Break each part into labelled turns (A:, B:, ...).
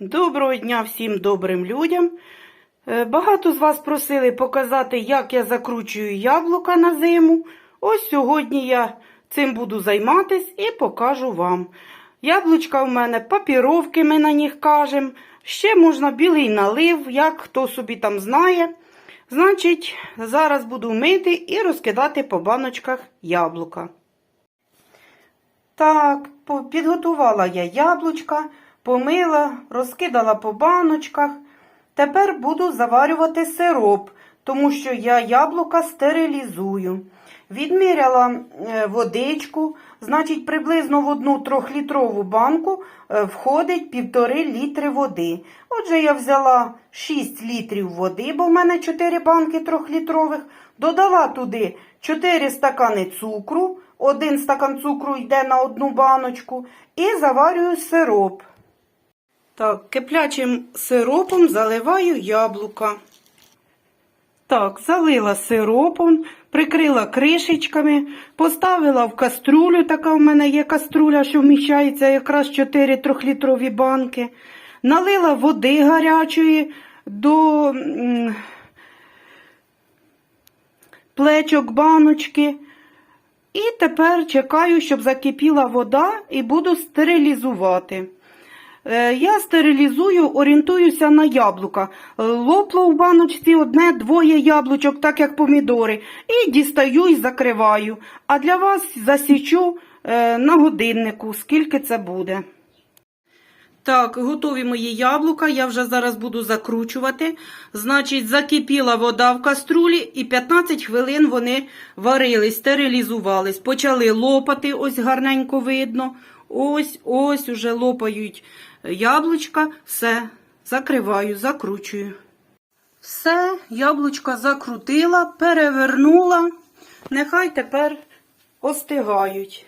A: Доброго дня всім добрим людям. Е, Багато з вас просили показати, як я закручую яблука на зиму. Ось сьогодні я цим буду займатись і покажу вам. Яблучка в мене папіровки, ми на них кажемо. Ще можна білий налив, як хто собі там знає. Значить, зараз буду мити і розкидати по баночках яблука. Так, підготувала я яблучка, помила, розкидала по баночках. Тепер буду заварювати сироп, тому що я яблука стерилізую. Відміряла е, водичку, значить, приблизно в одну трьохлітрову банку е, входить півтори літри води. Отже, я взяла 6 літрів води, бо в мене 4 банки трьохлітрових, додала туди 4 стакани цукру, один стакан цукру йде на одну баночку, і заварюю сироп. Так, киплячим сиропом заливаю яблука. Так, залила сиропом, прикрила кришечками, поставила в каструлю, така в мене є каструля, що вміщається якраз 4 трьохлітрові банки. Налила води гарячої до плечок баночки. І тепер чекаю, щоб закипіла вода і буду стерилізувати. Е, Я стерилізую, орієнтуюся на яблука. Е, Лопло в баночці одне-двоє яблучок, так як помідори, і дістаю і закриваю. А для вас засічу е, на годиннику, скільки це буде. Так, готові мої яблука, я вже зараз буду закручувати. Значить, закипіла вода в каструлі і 15 хвилин вони варились, стерилізувались. Почали лопати, ось гарненько видно. Ось, ось уже лопають яблучка. Все, закриваю, закручую. Все, яблучка закрутила, перевернула. Нехай тепер остигають.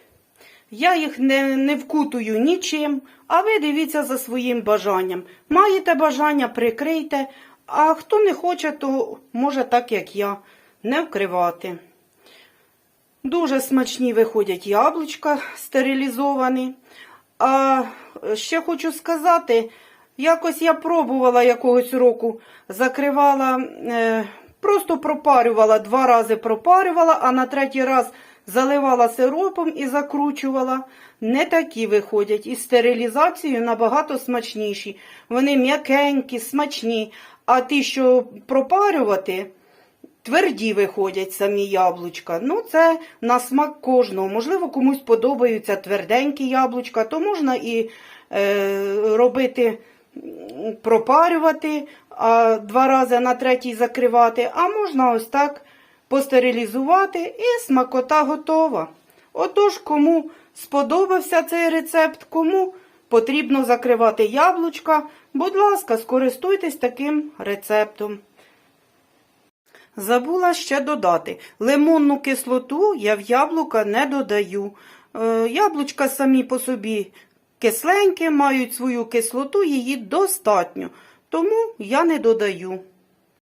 A: Я їх не, не вкутую нічим, а ви дивіться за своїм бажанням. Маєте бажання, прикрийте, а хто не хоче, то може так, як я, не вкривати. Дуже смачні виходять яблучка стерилізовані. А ще хочу сказати, якось я пробувала якогось року, закривала, е, просто пропарювала, два рази пропарювала, а на третій раз заливала сиропом і закручувала. Не такі виходять. І стерилізацією набагато смачніші. Вони м'якенькі, смачні. А ті, що пропарювати, Тверді виходять самі яблучка. Ну, це на смак кожного. Можливо, комусь подобаються тверденькі яблучка, то можна і е, робити, пропарювати, а два рази на третій закривати, а можна ось так постерилізувати і смакота готова. Отож, кому сподобався цей рецепт, кому потрібно закривати яблучка, будь ласка, скористуйтесь таким рецептом. Забула ще додати. Лимонну кислоту я в яблука не додаю. Е, яблучка самі по собі кисленькі, мають свою кислоту, її достатньо, тому я не додаю.